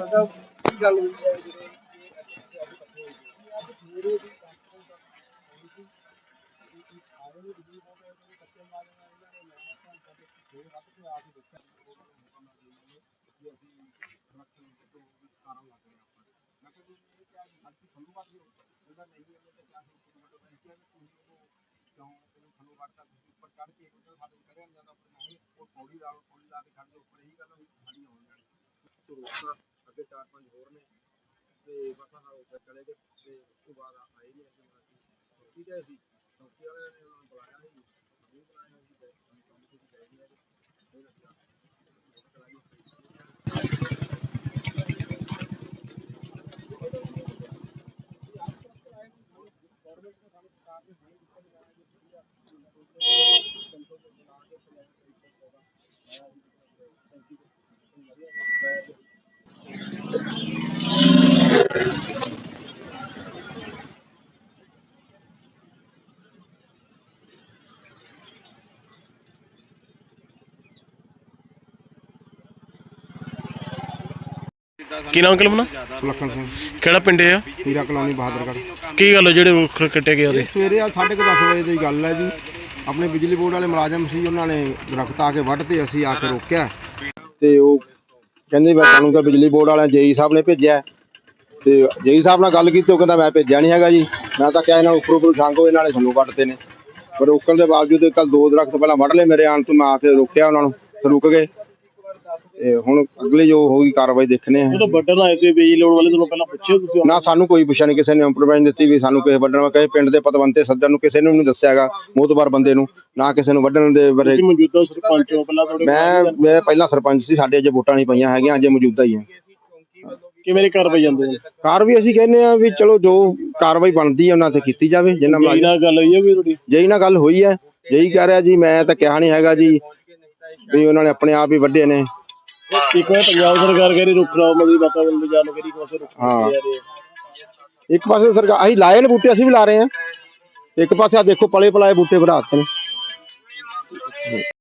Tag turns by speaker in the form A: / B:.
A: ਸਾਹਿਬ ਕੀ ਗੱਲ ਹੋਈ ਹੈ ਜਦੋਂ ਪੌੜੀ ਲਾ ਪੌੜੀ ਲਾ ਕੇ ਖੜ ਜਾਓ ਉੱਪਰ ਇਹੀ ਗੱਲ ਹੋਈ ਸਾਡੀ ਹੋਣ ਜਾਣੀ ਅੱਗੇ ਚਾਰ ਪੰਜ ਹੋਰ ਨੇ। ਤੇ ਬਸ ਆਹ ਉਹ ਫਿਰ ਚਲੇ ਗਏ। ਤੇ ਉਸ ਤੋਂ ਬਾਅਦ ਆਏ ਨਹੀਂ ਅਸੀਂ ਚੌਕੀ ਗਏ ਸੀ। ਚੌਕੀ ਵਾਲਿਆਂ ਨੇ ਉਹਨਾਂ ਨੂੰ ਬੁਲਾਇਆ ਸੀ ਨਹੀਂ ਬੁਲਾਇਆ ਸੀ ਤੇ ਅਸੀਂ ਕੰਮ ਤੇ ਗਏ ਨਹੀਂ ਹੈਗੇ। ਫਿਰ ਅਸੀਂ ਆ ਚਲਾਈ
B: ਕੀ ਨਾਮ ਕਲਮਨਾ
C: ਸੁਲੱਖਣ ਸਿੰਘ।
B: ਕਿਹੜਾ ਪਿੰਡ ਹੈ ਆ?
C: ਹੀਰਾ ਕਲੋਨੀ ਬਹਾਦਰਗੜ੍ਹ।
B: ਕੀ ਗੱਲ ਹੋਈ ਜਿਹੜੇ ਰੁੱਖ ਕੱਟੇ ਗਏ ਉਹਦੇ?
C: ਇਹ ਸਵੇਰੇ ਆ 10:30 ਵਜੇ ਦੀ ਗੱਲ ਹੈ ਜੀ। ਆਪਣੇ ਬਿਜਲੀ ਬੋਰਡ ਵਾਲੇ ਮੁਲਾਜ਼ਮ ਸੀ ਉਹਨਾਂ ਨੇ ਦਰਖਤ ਆ ਕੇ ਵੱਢ ਤੇ ਅਸੀਂ ਆ ਕੇ ਰੋਕਿਆ। ਤੇ ਉਹ ਕਹਿੰਦੇ ਵੀ ਸਾਨੂੰ ਤਾਂ ਬਿਜਲੀ ਬੋਰਡ ਵਾਲਿਆਂ ਜੇਈ ਸਾਹਿਬ ਨੇ ਭੇਜਿਆ। ਤੇ ਜੇਈ ਸਾਹਿਬ ਨਾਲ ਗੱਲ ਕੀਤੀ ਉਹ ਕਹਿੰਦਾ ਮੈਂ ਭੇਜਿਆ ਨਹੀਂ ਹੈਗਾ ਜੀ। ਮੈਂ ਤਾਂ ਕਿਹਾ ਇਹਨਾਂ ਨੂੰ ਉੱਪਰ ਉੱਪਰ ਛਾਂਗੋ ਇਹਨਾਂ ਨੇ ਸਾਨੂੰ ਵੱਢਤੇ ਨੇ। ਪਰ ਰੋਕਣ ਦੇ ਬਾਵਜੂਦ ਕੱਲ ਦੋ ਦਰਖਤ ਪਹਿਲਾਂ ਵੱਢ ਲਏ ਮੇਰੇ ਆਣ ਤੋਂ ਮੈਂ ਆ ਕੇ ਰੋਕਿਆ ਉਹਨਾਂ ਨੂੰ। ਤੇ ਰੁਕ ਗਏ। ਤੇ ਹੁਣ ਅਗਲੀ ਜੋ ਹੋਈ ਕਾਰਵਾਈ ਦੇਖਣੇ ਆ
B: ਜਦੋਂ ਵੱਡਣ ਆਏ ਤੇ ਬਿਜਲੀ ਲੋੜ ਵਾਲੇ ਤੁਹਾਨੂੰ ਪਹਿਲਾਂ ਪੁੱਛਿਓ ਤੁਸੀਂ
C: ਨਾ ਸਾਨੂੰ ਕੋਈ ਪੁੱਛਿਆ ਨਹੀਂ ਕਿਸੇ ਨੇ ਇੰਪਰੂਵਮੈਂਟ ਦਿੱਤੀ ਵੀ ਸਾਨੂੰ ਕਿਸੇ ਵੱਢਣ ਵਾ ਕਹੇ ਪਿੰਡ ਦੇ ਪਤਵੰਤੇ ਸੱਜਣ ਨੂੰ ਕਿਸੇ ਨੂੰ ਨਹੀਂ ਦੱਸਿਆ ਹੈਗਾ ਮੋਤਬਾਰ ਬੰਦੇ ਨੂੰ ਨਾ ਕਿਸੇ ਨੂੰ ਵੱਢਣ ਦੇ ਬਾਰੇ।
B: ਤੁਸੀਂ ਮੌਜੂਦਾ ਸਰਪੰਚ ਹੋ ਪਹਿਲਾਂ ਤੁਹਾਡੇ
C: ਮੈਂ ਮੈਂ ਪਹਿਲਾਂ ਸਰਪੰਚ ਸੀ ਸਾਡੇ ਅਜੇ ਵੋਟਾਂ ਨਹੀਂ ਪਈਆਂ ਹੈਗੀਆਂ ਅਜੇ ਮੌਜੂਦਾ ਹੀ ਆ।
B: ਕਿਵੇਂ ਦੀ ਕਾਰਵਾਈ ਜਾਂਦੇ ਨੇ
C: ਕਾਰ ਵੀ ਅਸੀਂ ਕਹਿੰਦੇ ਆ ਵੀ ਚਲੋ ਜੋ ਕਾਰਵਾਈ ਬਣਦੀ ਹੈ ਉਹਨਾਂ ਤੇ ਕੀਤੀ ਜਾਵੇ ਜਿੰਨਾ
B: ਜੀ ਨਾਲ ਗੱਲ ਹੋਈ ਹੈ ਕੋਈ ਤੁਹਾਡੀ?
C: ਜਈ ਨਾਲ ਗੱਲ ਹੋਈ ਹੈ ਜਈ ਕਹਿ ਰਿਹਾ ਜੀ ਮੈਂ ਤਾਂ ਕਿਹਾ ਨਹੀਂ ਹੈਗਾ ਜੀ ਵੀ ਉਹਨਾਂ ਨੇ ਆਪਣੇ ਆਪ ਹੀ ਵੱਢੇ ਨੇ।
B: ਇੱਕ ਵਾਰ ਪੰਜਾਬ ਸਰਕਾਰ ਕਹਿ ਰਹੀ ਰੁੱਖ ਲਾਓ, ਮਤਲਬ ਵਾਤਾਵਰਣ ਦੀ ਗੱਲ ਕਰੀ ਕਿਸੇ ਰੁੱਖ
C: ਹਾਂ।
B: ਲੱਗੇ ਜਾ ਰਹੇ ਆ।
C: ਇੱਕ ਪਾਸੇ ਸਰਕਾਰ, ਅਸੀਂ ਲਾਏ ਨੇ ਬੂਟੇ, ਅਸੀਂ ਵੀ ਲਾ ਰਹੇ ਹਾਂ ਇੱਕ ਪਾਸੇ ਆ ਦੇਖੋ ਪਲੇ ਪਲਾਏ ਬੂਟੇ ਵਧਾ ਦਿੱਤੇ ਨੇ